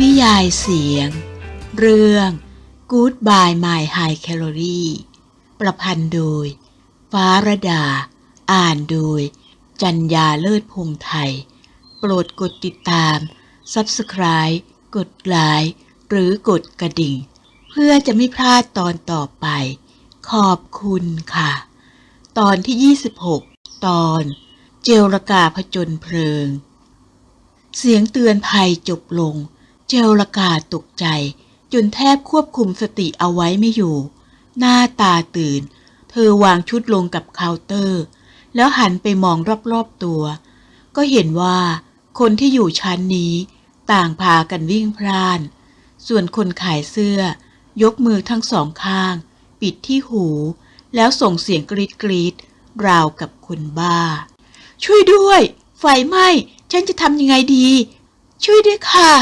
นิยายเสียง เรื่อง Goodbye My High Calorie ประพันธ์โดย ฟ้าระดา อ่านโดย จัญญาเลิศพงไทย โปรดกดติดตาม Subscribe กดไลค์หรือกดกระดิ่ง เพื่อจะไม่พลาดตอนต่อไป ขอบคุณค่ะ ตอนที่ 26 ตอน เจลรกาผจญเพลิง เสียงเตือนภัยจบลง เจลกาตกใจ จนแทบควบคุมสติเอาไว้ไม่อยู่ หน้าตาตื่น เธอวางชุดลงกับเคาน์เตอร์ แล้วหันไปมองรอบๆตัว ก็เห็นว่าคนที่อยู่ชั้นนี้ต่างพากันวิ่งพล่าน ส่วนคนขายเสื้อ ยกมือทั้งสองข้าง ปิดที่หู แล้วส่งเสียงกรีดกรีดราวกับคนบ้า ช่วยด้วย ไฟไหม้ ฉันจะทำยังไงดี ช่วยด้วยค่ะ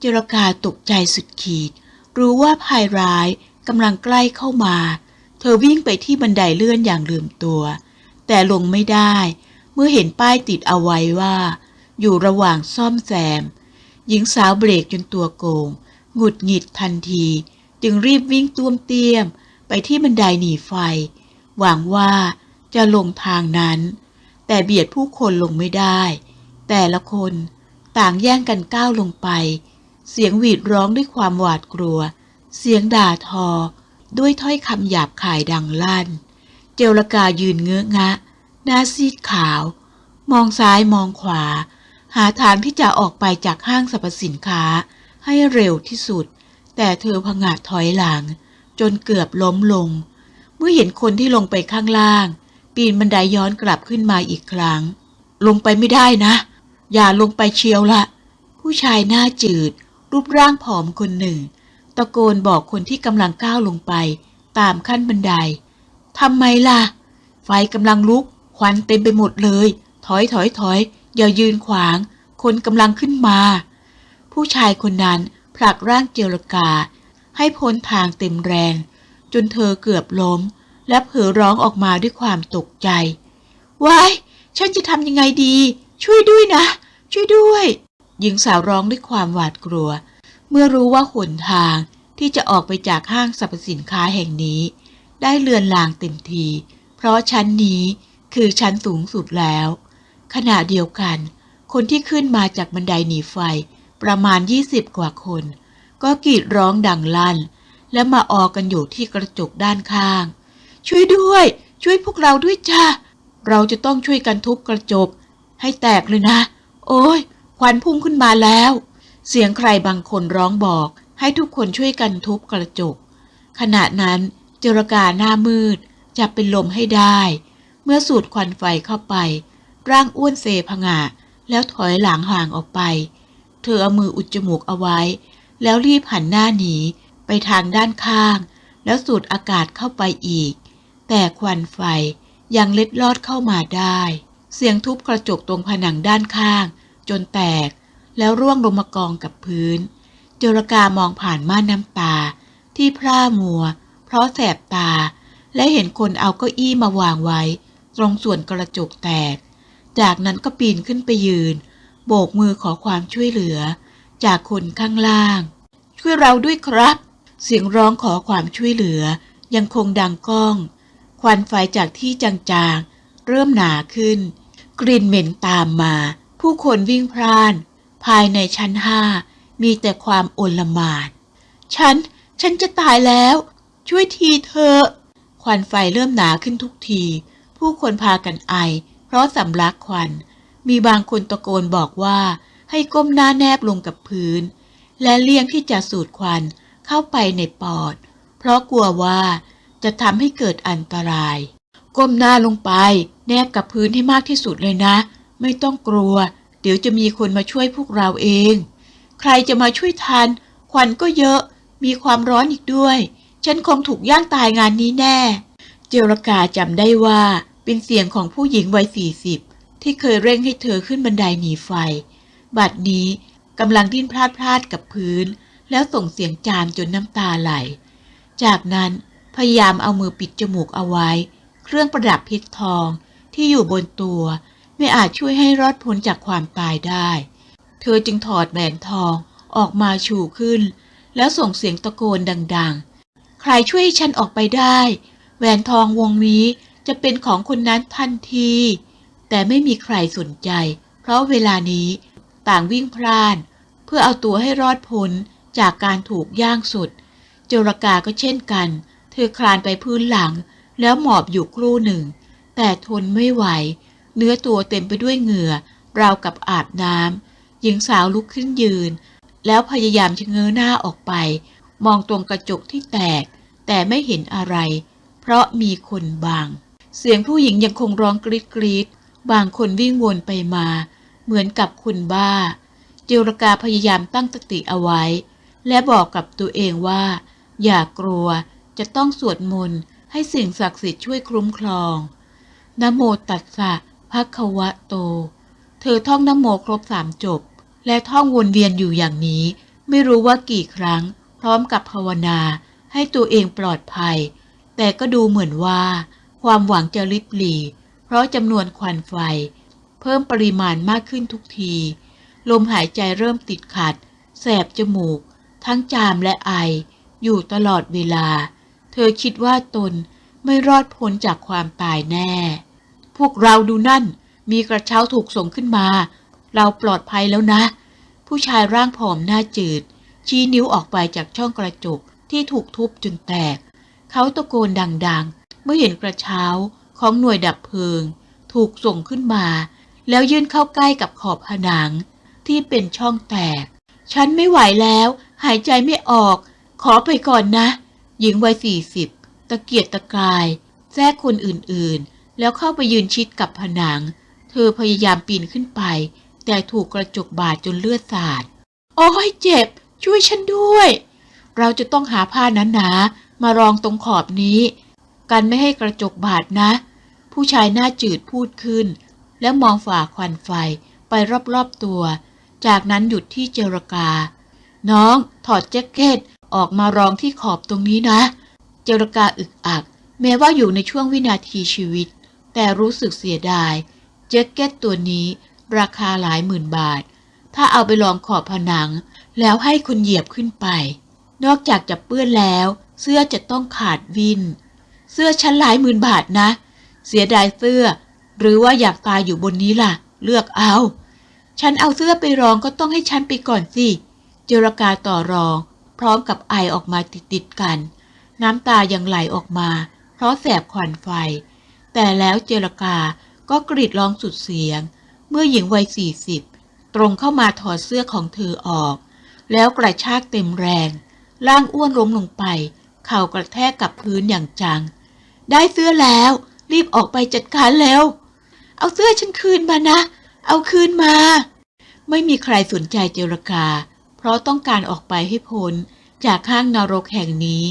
เจรกาตกใจสุดขีด รู้ว่าภัยร้ายกำลังใกล้เข้ามา เธอวิ่งไปที่บันไดเลื่อนอย่างลืมตัว แต่ลงไม่ได้ เมื่อเห็นป้ายติดเอาไว้ว่า อยู่ระหว่างซ่อมแซม หญิงสาวเบรกจนตัวโกง หงุดหงิดทันที จึงรีบวิ่งต้วมเตี้ยม ไปที่บันไดหนีไฟ หวังว่าจะลงทางนั้น แต่เบียดผู้คนลงไม่ได้ แต่ละคนต่างแย่งกันก้าวลงไป เสียงหวีดร้องด้วยความหวาดกลัว เสียงด่าทอ ด้วยถ้อยคำหยาบคายดังลั่น เจลกายืนเงื้องะ หน้าซีดขาว มองซ้ายมองขวา หาทางที่จะออกไปจากห้างสรรพสินค้าให้เร็วที่สุด แต่เธอพงาดถอยหลัง จนเกือบล้มลง เมื่อเห็นคนที่ลงไปข้างล่าง ปีนบันไดย้อนกลับขึ้นมาอีกครั้ง ลงไปไม่ได้นะ อย่าลงไปเชียวละ ผู้ชายหน้าจืด รูปร่างผอมคนหนึ่ง ตะโกนบอกคนที่กำลังก้าวลงไป ตามขั้นบันไดทำไมล่ะ ไฟกำลังลุก ควันเต็มไปหมดเลย ถอยถอยถอยอย่ายืนขวาง คนกำลังขึ้นมา ผู้ชายคนนั้นผลักร่างเจรกา ให้พ้นทางเต็มแรง จนเธอเกือบล้ม และเผอร้องออกมาด้วยความตกใจ ว้าย ฉันจะทำยังไงดี ช่วยด้วยนะ ช่วยด้วย หญิงสาวร้องด้วยความหวาดกลัว เมื่อรู้ว่าหนทางที่จะออกไปจากห้างสรรพสินค้าแห่งนี้ ได้เลือนลางเต็มที เพราะชั้นนี้คือชั้นสูงสุดแล้ว ขณะเดียวกัน คนที่ขึ้นมาจากบันไดหนีไฟประมาณ 20 กว่าคน ก็กรีดร้องดังลั่น และมาออกันอยู่ที่กระจกด้านข้าง ช่วยด้วย ช่วยพวกเราด้วยจ้าเราจะต้องช่วยกันทุบกระจก ให้แตกเลยนะ โอ้ย ควันพุ่งขึ้นมาแล้ว เสียงใครบางคนร้องบอกให้ทุกคนช่วยกันทุบกระจก ขณะนั้นเจรกาหน้ามืดจะเป็นลมให้ได้ เมื่อสูดควันไฟเข้าไป ร่างอ้วนเซพงะ แล้วถอยหลังห่างออกไป เธอเอามืออุดจมูกเอาไว้ แล้วรีบหันหน้าหนีไปทางด้านข้าง แล้วสูดอากาศเข้าไปอีก แต่ควันไฟยังเล็ดลอดเข้ามาได้ เสียงทุบกระจกตรงผนังด้านข้าง จนแตก แล้วร่วงลงมากองกับพื้นเจรกามองผ่านม่านน้ำตาที่พร่ามัว เพราะแสบตา และเห็นคนเอาเก้าอี้มาวางไว้ ตรงส่วนกระจกแตก จากนั้นก็ปีนขึ้นไปยืน โบกมือขอความช่วยเหลือ จากคนข้างล่าง ช่วยเราด้วยครับ เสียงร้องขอความช่วยเหลือ ยังคงดังก้อง ควันไฟจากที่จางๆ เริ่มหนาขึ้น กลิ่นเหม็นตามมา ผู้คนวิ่งพล่าน ภายในชั้นห้ามีแต่ความโอลมานฉัน ฉันจะตายแล้ว ช่วยทีเถอะควันไฟเริ่มหนาขึ้นทุกที ผู้คนพากันไอ เพราะสำลักควัน มีบางคนตะโกนบอกว่าให้ก้มหน้าแนบลงกับพื้น และเลี่ยงที่จะสูดควันเข้าไปในปอด เพราะกลัวว่าจะทำให้เกิดอันตราย ก้มหน้าลงไป แนบกับพื้นให้มากที่สุดเลยนะ ไม่ต้องกลัว เดี๋ยวจะมีคนมาช่วยพวกเราเอง ใครจะมาช่วยทัน ควันก็เยอะ มีความร้อนอีกด้วย ฉันคงถูกย่างตายงานนี้แน่ เจรกาจำได้ว่าเป็นเสียงของผู้หญิงวัยสี่สิบที่เคยเร่งให้เธอขึ้นบันไดหนีไฟ บัดนี้กำลังดิ้นพลาดพลาดกับพื้น แล้วส่งเสียงจามจนน้ำตาไหล จากนั้นพยายามเอามือปิดจมูกเอาไว้ เครื่องประดับเพชรทองที่อยู่บนตัว ไม่อาจช่วยให้รอดพ้นจากความตายได้ เธอจึงถอดแหวนทองออกมาชูขึ้น แล้วส่งเสียงตะโกนดัง ๆ ใครช่วยฉันออกไปได้ แหวนทองวงนี้จะเป็นของคนนั้นทันที แต่ไม่มีใครสนใจ เพราะเวลานี้ต่างวิ่งพล่าน เพื่อเอาตัวให้รอดพ้นจากการถูกย่างสุดโจรกาก็เช่นกัน เธอคลานไปพื้นหลัง แล้วหมอบอยู่ครู่หนึ่ง แต่ทนไม่ไหว เนื้อตัวเต็มไปด้วยเหงื่อ ราวกับอาบน้ำหญิงสาวลุกขึ้นยืน แล้วพยายามชะเง้อหน้าออกไป มองตรงกระจกที่แตก แต่ไม่เห็นอะไร เพราะมีคนบังเสียงผู้หญิงยังคงร้องกรีดกรีดบางคนวิ่งวนไปมา เหมือนกับคนบ้า เจรกาพยายามตั้งสติเอาไว้ และบอกกับตัวเองว่า อย่ากลัวจะต้องสวดมนต์ให้สิ่งศักดิ์สิทธิ์ช่วยคุ้มครองนโมตัสสะ ภะควะโต เธอท่องนะโมครบสามจบ และท่องวนเวียนอยู่อย่างนี้ ไม่รู้ว่ากี่ครั้ง พร้อมกับภาวนาให้ตัวเองปลอดภัย แต่ก็ดูเหมือนว่า ความหวังจะลิบหลีเพราะจำนวนควันไฟ เพิ่มปริมาณมากขึ้นทุกที ลมหายใจเริ่มติดขัด แสบจมูก ทั้งจามและไอ อยู่ตลอดเวลา เธอคิดว่าตนไม่รอดพ้นจากความตายแน่ พวกเราดูนั่น มีกระเช้าถูกส่งขึ้นมา เราปลอดภัยแล้วนะ ผู้ชายร่างผอมหน้าจืด ชี้นิ้วออกไปจากช่องกระจกที่ถูกทุบจนแตก เขาตะโกนดังๆ เมื่อเห็นกระเช้าของหน่วยดับเพลิง ถูกส่งขึ้นมา แล้วยื่นเข้าใกล้กับขอบผนัง ที่เป็นช่องแตก ฉันไม่ไหวแล้ว หายใจไม่ออก ขอไปก่อนนะ หญิงวัยสี่สิบตะเกียกตะกายแทรกคนอื่นๆ แล้วเข้าไปยืนชิดกับผนัง เธอพยายามปีนขึ้นไป แต่ถูกกระจกบาดจนเลือดสาด โอ้ยเจ็บ ช่วยฉันด้วย เราจะต้องหาผ้าหนาๆมารองตรงขอบนี้ กันไม่ให้กระจกบาดนะ ผู้ชายหน้าจืดพูดขึ้น แล้วมองฝ่าควันไฟไปรอบๆตัว จากนั้นหยุดที่เจรกา น้องถอดแจ็คเก็ตออกมารองที่ขอบตรงนี้นะ เจรกาอึกอัก แม้ว่าอยู่ในช่วงวินาทีชีวิต แต่รู้สึกเสียดาย แจ็คเก็ตตัวนี้ราคาหลายหมื่นบาท ถ้าเอาไปลองขอบผนัง แล้วให้คนเหยียบขึ้นไป นอกจากจะเปื้อนแล้ว เสื้อจะต้องขาดวิน เสื้อชั้นหลายหมื่นบาทนะ เสียดายเสื้อ หรือว่าอยากตายอยู่บนนี้ล่ะ เลือกเอา ฉันเอาเสื้อไปรองก็ต้องให้ฉันไปก่อนสิ เจรกาต่อรอง พร้อมกับไอออกมาติดๆกัน น้ำตายังไหลออกมา เพราะแสบควันไฟ แต่แล้วเจรกาก็กรีดร้องสุดเสียง เมื่อหญิงวัยสี่สิบตรงเข้ามาถอดเสื้อของเธอออก แล้วกระชากเต็มแรง ร่างอ้วนล้มลงไป เข่ากระแทกกับพื้นอย่างจัง ได้เสื้อแล้ว รีบออกไปจัดการแล้ว เอาเสื้อฉันคืนมานะ เอาคืนมา ไม่มีใครสนใจเจรกา เพราะต้องการออกไปให้พ้นจากข้างนรกแห่งนี้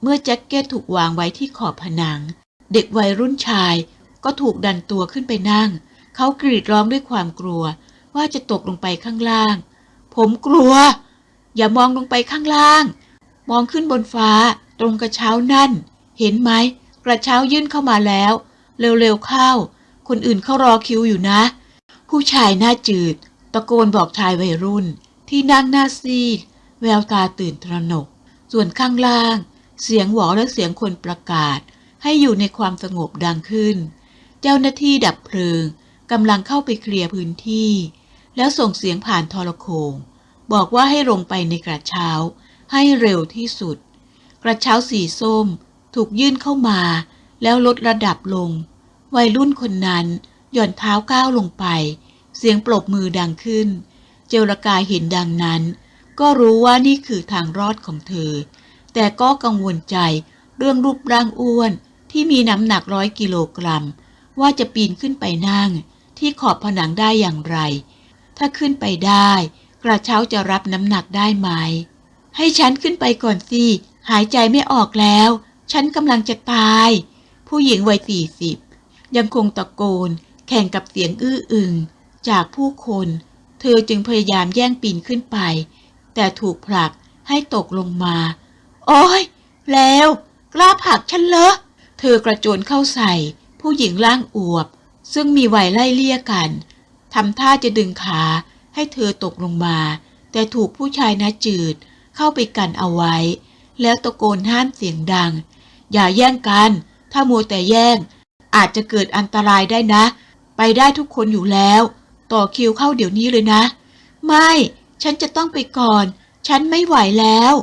เมื่อแจ็คเก็ตถูกวางไว้ที่ขอบผนัง เด็กวัยรุ่นชาย ก็ถูกดันตัวขึ้นไปนั่ง เขากรีดร้องด้วยความกลัว ว่าจะตกลงไปข้างล่าง ผมกลัว อย่ามองลงไปข้างล่าง มองขึ้นบนฟ้า ตรงกระเช้านั่น เห็นไหม กระเช้ายื่นเข้ามาแล้ว เร็วๆเข้า คนอื่นเขารอคิวอยู่นะ ผู้ชายหน้าจืด ตะโกนบอกชายวัยรุ่น ที่นั่งหน้าซีด แววตาตื่นตระหนก ส่วนข้างล่าง เสียงหวอและเสียงคนประกาศ ให้อยู่ในความสงบดังขึ้น เจ้าหน้าที่ดับเพลิงกำลังเข้าไปเคลียร์พื้นที่ แล้วส่งเสียงผ่านทรโขงบอกว่าให้ลงไปในกระเช้า ให้เร็วที่สุด กระเช้าสีส้ม ถูกยื่นเข้ามา แล้วลดระดับลง วัยรุ่นคนนั้นหย่อนเท้าก้าวลงไป เสียงปรบมือดังขึ้น เจรกาเห็นดังนั้น ก็รู้ว่านี่คือทางรอดของเธอ แต่ก็กังวลใจเรื่องรูปร่างอ้วน ที่มีน้ำหนักร้อยกิโลกรัม ว่าจะปีนขึ้นไปนั่ง ที่ขอบผนังได้อย่างไร ถ้าขึ้นไปได้ กระเช้าจะรับน้ำหนักได้ไหม ให้ฉันขึ้นไปก่อนสิ หายใจไม่ออกแล้ว ฉันกำลังจะตาย ผู้หญิงวัยสี่สิบยังคงตะโกน แข่งกับเสียงอื้ออึง จากผู้คน เธอจึงพยายามแย่งปีนขึ้นไป แต่ถูกผลักให้ตกลงมา โอ้ยแล้วกล้าผลักฉันเหรอ ธอกระโจนเข้าใส่ ผู้หญิงร่างอวบ ซึ่งมีวัยไล่เลี่ยกันทำท่าจะดึงขาให้เธอตกลงมา แต่ถูกผู้ชายหน้าจืดเข้าไปกันเอาไว้ แล้วตะโกนห้ามเสียงดัง อย่าแย่งกัน ถ้ามัวแต่แย่ง อาจจะเกิดอันตรายได้นะ ไปได้ทุกคนอยู่แล้ว ต่อคิวเข้าเดี๋ยวนี้เลยนะ ไม่ ฉันจะต้องไปก่อน ฉันไม่ไหวแล้ว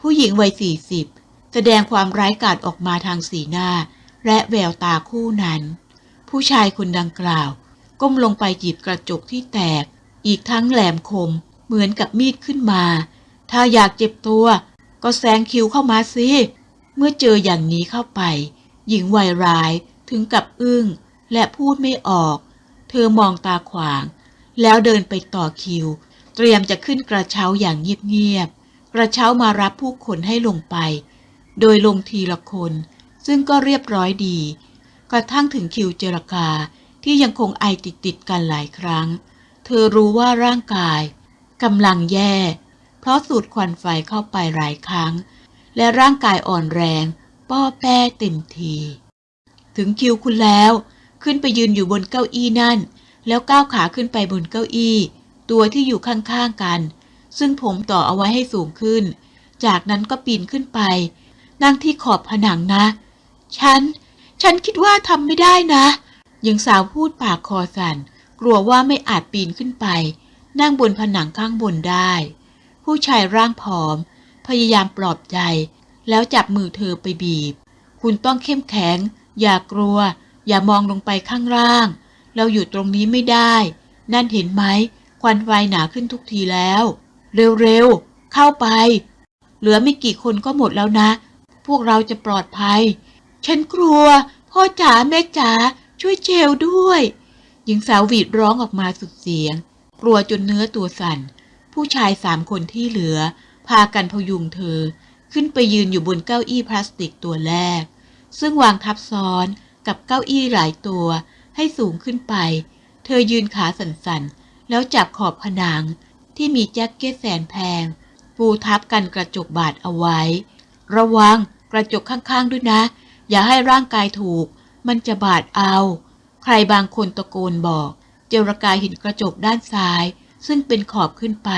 ผู้หญิงวัยสี่สิบ แสดงความร้ายกาจออกมาทางสีหน้า และแววตาคู่นั้น ผู้ชายคนดังกล่าว ก้มลงไปหยิบกระจกที่แตก อีกทั้งแหลมคมเหมือนกับมีดขึ้นมา ถ้าอยากเจ็บตัว ก็แซงคิวเข้ามาสิเมื่อเจออย่างนี้เข้าไป หญิงวัยร้ายถึงกับอึ้งและพูดไม่ออก เธอมองตาขวาง แล้วเดินไปต่อคิว เตรียมจะขึ้นกระเช้าอย่างเงียบๆกระเช้ามารับผู้คนให้ลงไป โดยลงทีละคน ซึ่งก็เรียบร้อยดี กระทั่งถึงคิวเจรกาที่ยังคงไอติดๆกันหลายครั้ง เธอรู้ว่าร่างกายกำลังแย่ เพราะสูดควันไฟเข้าไปหลายครั้ง และร่างกายอ่อนแรง ป้อแป้เต็มที ถึงคิวคุณแล้ว ขึ้นไปยืนอยู่บนเก้าอี้นั่น แล้วก้าวขาขึ้นไปบนเก้าอี้ ตัวที่อยู่ข้างๆกัน ซึ่งผมต่อเอาไว้ให้สูงขึ้น จากนั้นก็ปีนขึ้นไป นั่งที่ขอบผนังนะ ฉัน ฉันคิดว่าทำไม่ได้นะหญิงสาวพูดปากคอสั่น กลัวว่าไม่อาจปีนขึ้นไป นั่งบนผนังข้างบนได้ ผู้ชายร่างผอม พยายามปลอบใจ แล้วจับมือเธอไปบีบ คุณต้องเข้มแข็ง อย่ากลัว อย่ามองลงไปข้างล่าง เราอยู่ตรงนี้ไม่ได้ นั่นเห็นไหม ควันไฟหนาขึ้นทุกทีแล้ว เร็วๆ เข้าไป เหลือไม่กี่คนก็หมดแล้วนะ วกเราจะปลอดภัย ฉันกลัว พ่อจ๋าแม่จ๋าช่วยเจลด้วย หญิงสาวหวีดร้องออกมาสุดเสียง กลัวจนเนื้อตัวสั่น ผู้ชายสามคนที่เหลือ พากันพยุงเธอ ขึ้นไปยืนอยู่บนเก้าอี้พลาสติกตัวแรก ซึ่งวางทับซ้อนกับเก้าอี้หลายตัวให้สูงขึ้นไป เธอยืนขาสั่นๆ แล้วจับขอบผนังที่มีแจ็คเก็ตแสนแพง ปูทับกันกระจกบาดเอาไว้ ระวัง กระจกข้างๆด้วยนะ อย่าให้ร่างกายถูก มันจะบาดเอา ใครบางคนตะโกนบอก เจรกายเห็นกระจกด้านซ้าย ซึ่งเป็นขอบขึ้นไป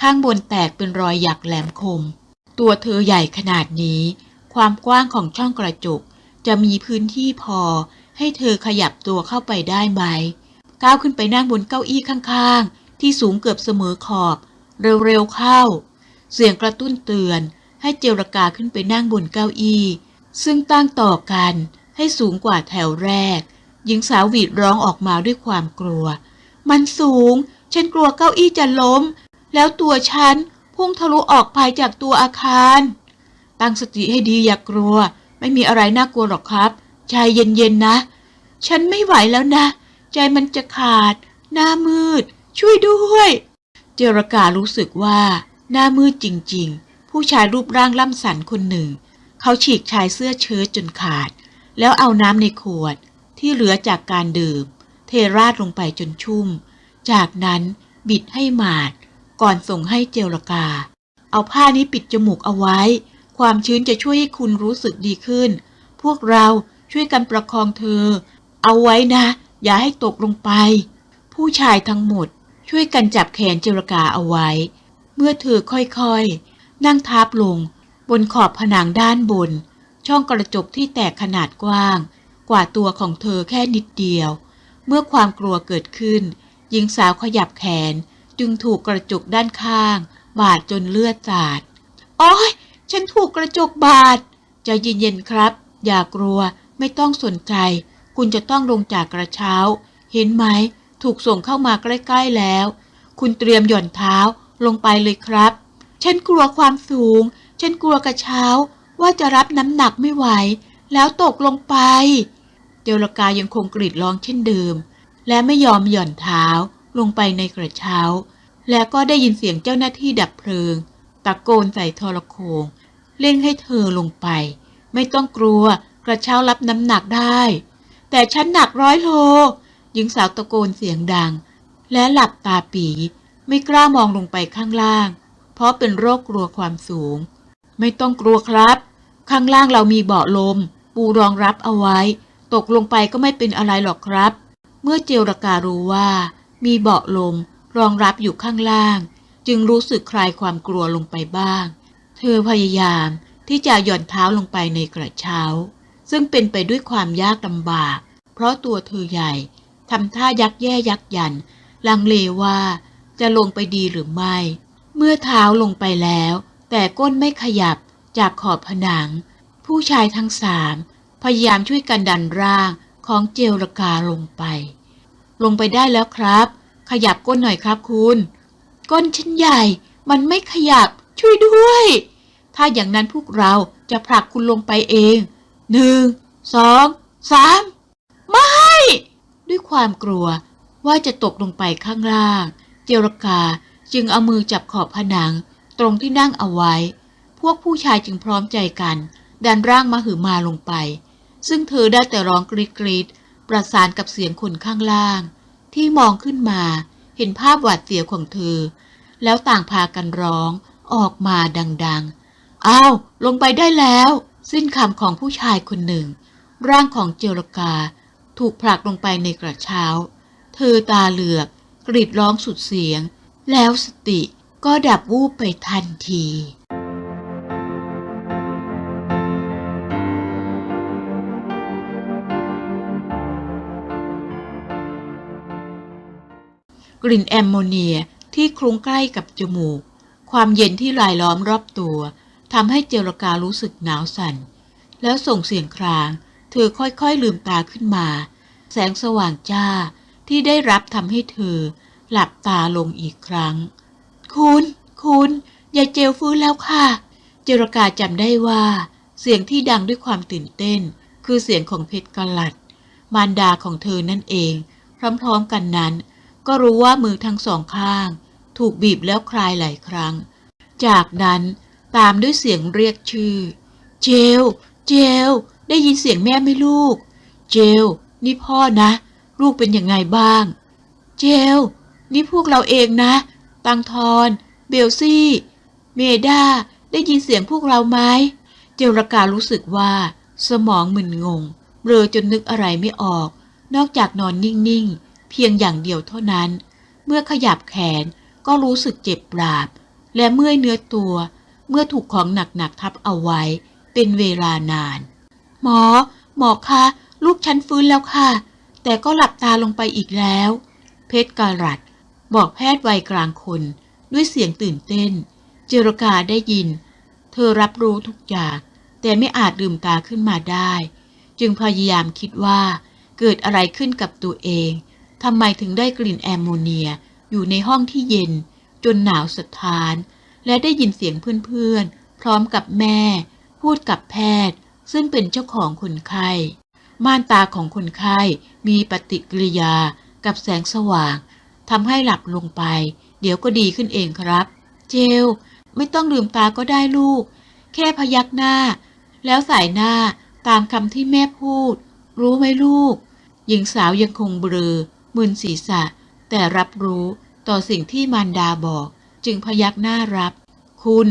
ข้างบนแตกเป็นรอยหยักแหลมคม ตัวเธอใหญ่ขนาดนี้ ความกว้างของช่องกระจก จะมีพื้นที่พอ ให้เธอขยับตัวเข้าไปได้ไหม ก้าวขึ้นไปนั่งบนเก้าอี้ข้างๆ ที่สูงเกือบเสมอขอบ เร็วๆเข้า เสียงกระตุ้นเตือน ให้เจรกาขึ้นไปนั่งบนเก้าอี้ ซึ่งตั้งต่อกันให้สูงกว่าแถวแรก หญิงสาวหวีดร้องออกมาด้วยความกลัว มันสูง ฉันกลัวเก้าอี้จะล้ม แล้วตัวฉันพุ่งทะลุออกไปจากตัวอาคาร ตั้งสติให้ดีอย่ากลัว ไม่มีอะไรน่ากลัวหรอกครับ ใจเย็นๆนะ ฉันไม่ไหวแล้วนะ ใจมันจะขาด หน้ามืด ช่วยด้วย เจรการู้สึกว่า หน้ามืดจริงๆ ผู้ชายรูปร่างล่ำสันคนหนึ่ง เขาฉีกชายเสื้อเชิ้ตจนขาด แล้วเอาน้ำในขวดที่เหลือจากการดื่ม เทราดลงไปจนชุ่ม จากนั้นบิดให้หมาด ก่อนส่งให้เจรกา เอาผ้านี้ปิดจมูกเอาไว้ ความชื้นจะช่วยให้คุณรู้สึกดีขึ้น พวกเราช่วยกันประคองเธอ เอาไว้นะ อย่าให้ตกลงไป ผู้ชายทั้งหมดช่วยกันจับแขนเจรกาเอาไว้ เมื่อเธอค่อยๆ นั่งทับลง บนขอบผนังด้านบน ช่องกระจกที่แตกขนาดกว้าง กว่าตัวของเธอแค่นิดเดียว เมื่อความกลัวเกิดขึ้น หญิงสาวขยับแขนจึงถูกกระจกด้านข้าง บาดจนเลือดสาดโอ้ยฉันถูกกระจกบาดใจเย็นๆครับ อย่ากลัวไม่ต้องสนใจ คุณจะต้องลงจากกระเช้า เห็นไหม ถูกส่งเข้ามาใกล้ ๆแล้ว คุณเตรียมหย่อนเท้าลงไปเลยครับ ฉันกลัวความสูง ฉันกลัวกระเช้า ว่าจะรับน้ำหนักไม่ไหว แล้วตกลงไป เจรกายังคงกรีดร้องเช่นเดิม และไม่ยอมหย่อนเท้าลงไปในกระเช้า และก็ได้ยินเสียงเจ้าหน้าที่ดับเพลิง ตะโกนใส่ทรโขงเร่งให้เธอลงไป ไม่ต้องกลัวกระเช้ารับน้ำหนักได้ แต่ฉันหนักร้อยโลหญิงสาวตะโกนเสียงดัง และหลับตาปี ไม่กล้ามองลงไปข้างล่าง เพราะเป็นโรคกลัวความสูง ไม่ต้องกลัวครับ ข้างล่างเรามีเบาะลม ปูรองรับเอาไว้ ตกลงไปก็ไม่เป็นอะไรหรอกครับ เมื่อเจรการู้ว่า มีเบาะลม รองรับอยู่ข้างล่าง จึงรู้สึกคลายความกลัวลงไปบ้าง เธอพยายามที่จะหย่อนเท้าลงไปในกระเช้า ซึ่งเป็นไปด้วยความยากลำบาก เพราะตัวเธอใหญ่ทำท่ายักแย่ยักยัน ลังเลว่าจะลงไปดีหรือไม่ เมื่อเท้าลงไปแล้ว แต่ก้นไม่ขยับจากขอบผนัง ผู้ชายทั้งสามพยายามช่วยกันดันร่างของเจลกาลงไป ลงไปได้แล้วครับ ขยับก้นหน่อยครับคุณ ก้นฉันใหญ่ มันไม่ขยับช่วยด้วย ถ้าอย่างนั้นพวกเราจะผลักคุณลงไปเองหนึ่งสองสามไม่ ด้วยความกลัวว่าจะตกลงไปข้างล่าง เจรกา จึงเอามือจับขอบผนัง ตรงที่นั่งเอาไว้ พวกผู้ชายจึงพร้อมใจกัน ดันร่างมาหือมาลงไป ซึ่งเธอได้แต่ร้องกรีดกรีดประสานกับเสียงคนข้างล่าง ที่มองขึ้นมาเห็นภาพหวาดเสียวของเธอ แล้วต่างพากันร้องออกมาดังๆ อ้าว ลงไปได้แล้ว สิ้นคำของผู้ชายคนหนึ่ง ร่างของเจรกา ถูกผลักลงไปในกระเช้า เธอตาเหลือกกรีดร้องสุดเสียง แล้วสติก็ดับวูบไปทันทีกลิ่นแอมโมเนียที่คลุ้งใกล้กับจมูก ความเย็นที่รายล้อมรอบตัวทำให้เจรการู้สึกหนาวสั่น แล้วส่งเสียงคราง เธอค่อยๆลืมตาขึ้นมา แสงสว่างจ้าที่ได้รับทำให้เธอ หลับตาลงอีกครั้ง คุณ คุณยายเจลฟื้นแล้วค่ะ เจรกาจำได้ว่า เสียงที่ดังด้วยความตื่นเต้น คือเสียงของเพชรกลัด มารดาของเธอนั่นเอง พร้อมๆกันนั้น ก็รู้ว่ามือทั้งสองข้าง ถูกบีบแล้วคลายหลายครั้ง จากนั้นตามด้วยเสียงเรียกชื่อ เจล เจล ได้ยินเสียงแม่ไหมลูก เจล นี่พ่อนะ ลูกเป็นยังไงบ้าง เจล นี่พวกเราเองนะตังทอนเบลซี่ เมดาได้ยินเสียงพวกเราไหม เจลการู้สึกว่า สมองมึนงง เบลอจนนึกอะไรไม่ออก นอกจากนอนนิ่ง ๆ เพียงอย่างเดียวเท่านั้น เมื่อขยับแขนก็รู้สึกเจ็บปราบ และเมื่อยเนื้อตัว เมื่อถูกของหนัก ๆ ทับเอาไว้ เป็นเวลานาน หมอ หมอคะ ลูกฉันฟื้นแล้วค่ะ แต่ก็หลับตาลงไปอีกแล้ว เพชรการัด บอกแพทย์วัยกลางคน ด้วยเสียงตื่นเต้น เจรกาได้ยิน เธอรับรู้ทุกอย่าง แต่ไม่อาจลืมตาขึ้นมาได้ จึงพยายามคิดว่า เกิดอะไรขึ้นกับตัวเองทำไมถึงได้กลิ่นแอมโมเนียอยู่ในห้องที่เย็น จนหนาวสะท้าน และได้ยินเสียงเพื่อนๆ พร้อมกับแม่ พูดกับแพทย์ ซึ่งเป็นเจ้าของคนไข้ม่านตาของคนไข้มีปฏิกิริยากับแสงสว่าง ทำให้หลับลงไป เดี๋ยวก็ดีขึ้นเองครับ เจล ไม่ต้องลืมตาก็ได้ลูก แค่พยักหน้า แล้วสายหน้าตามคำที่แม่พูด รู้ไหมลูก หญิงสาวยังคงเบลอมึนศีรษะ แต่รับรู้ต่อสิ่งที่มารดาบอก จึงพยักหน้ารับ คุณ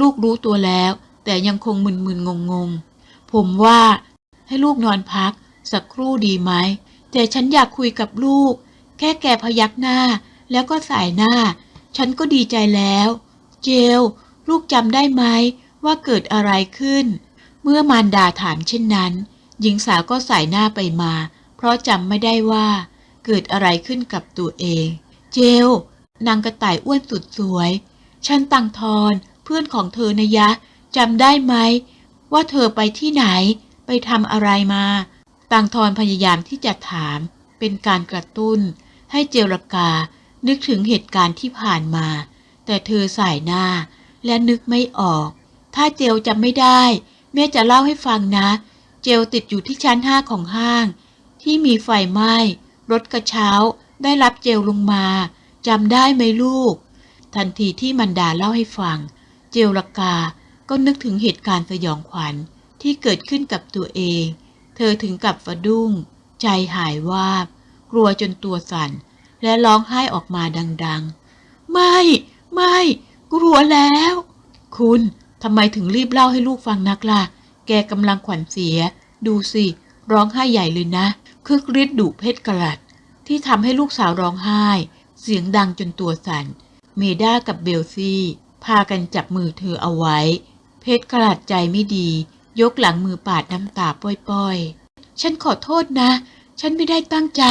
ลูกรู้ตัวแล้ว แต่ยังคงมึนๆงงๆผมว่าให้ลูกนอนพัก สักครู่ดีไหม แต่ฉันอยากคุยกับลูก แค่แกพยักหน้า แล้วก็สายหน้า ฉันก็ดีใจแล้ว เจล ลูกจำได้ไหมว่าเกิดอะไรขึ้น เมื่อมารดาถามเช่นนั้น หญิงสาวก็สายหน้าไปมา เพราะจำไม่ได้ว่า เกิดอะไรขึ้นกับตัวเอง เจล นางกระต่ายอ้วนสุดสวย ฉันตังทอนเพื่อนของเธอนะยะจำได้ไหม ว่าเธอไปที่ไหน ไปทำอะไรมา ตังทอนพยายามที่จะถาม เป็นการกระตุ้น ให้เจรกานึกถึงเหตุการณ์ที่ผ่านมา แต่เธอสายหน้าและนึกไม่ออก ถ้าเจลจำไม่ได้ แม่จะเล่าให้ฟังนะ เจลติดอยู่ที่ชั้นห้าของห้าง ที่มีไฟไหม้รถกระเช้าได้รับเจลลงมาจำได้ไหมลูก ทันทีที่มันดาเล่าให้ฟัง เจลลกาก็นึกถึงเหตุการณ์สยองขวัญที่เกิดขึ้นกับตัวเอง เธอถึงกับฟะดุ้ง ใจหายวาบ กลัวจนตัวสั่น และร้องไห้ออกมาดังๆ ไม่ ไม่ กลัวแล้ว คุณทำไมถึงรีบเล่าให้ลูกฟังนักล่ะ แกกำลังขวัญเสีย ดูสิ ร้องไห้ใหญ่เลยนะ คึกฤทธิ์ดุเพชรกลัด ที่ทำให้ลูกสาวร้องไห้ เสียงดังจนตัวสั่น เมด้ากับเบลซี่ พากันจับมือเธอเอาไว้ เพชรกระดใจไม่ดี ยกหลังมือปาดน้ำตาป้อยๆ ฉันขอโทษนะ ฉันไม่ได้ตั้งใจ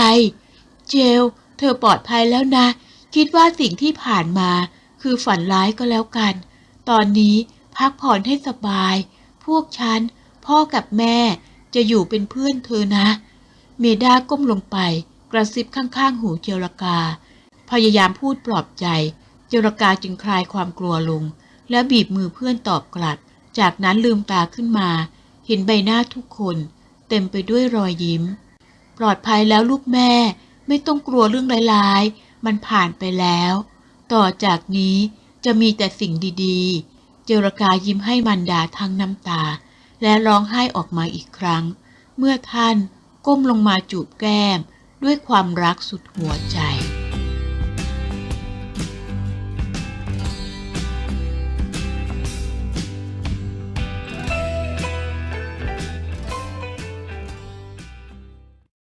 เจล เธอปลอดภัยแล้วนะ คิดว่าสิ่งที่ผ่านมา คือฝันร้ายก็แล้วกัน ตอนนี้พักผ่อนให้สบาย พวกฉัน พ่อกับแม่จะอยู่เป็นเพื่อนเธอนะ เมด้าก้มลงไป กระซิบข้างๆ หูเจรกา พยายามพูดปลอบใจ เจรกาจึงคลายความกลัวลง และบีบมือเพื่อนตอบกลับ จากนั้นลืมตาขึ้นมา เห็นใบหน้าทุกคน เต็มไปด้วยรอยยิ้ม ปลอดภัยแล้วลูกแม่ ไม่ต้องกลัวเรื่องร้ายๆ มันผ่านไปแล้ว ต่อจากนี้จะมีแต่สิ่งดีๆ เจรกายิ้มให้มันดาทั้งน้ำตา และร้องไห้ออกมาอีกครั้ง เมื่อท่านก้มลงมาจูบแก้ม ด้วยความรักสุดหัวใจ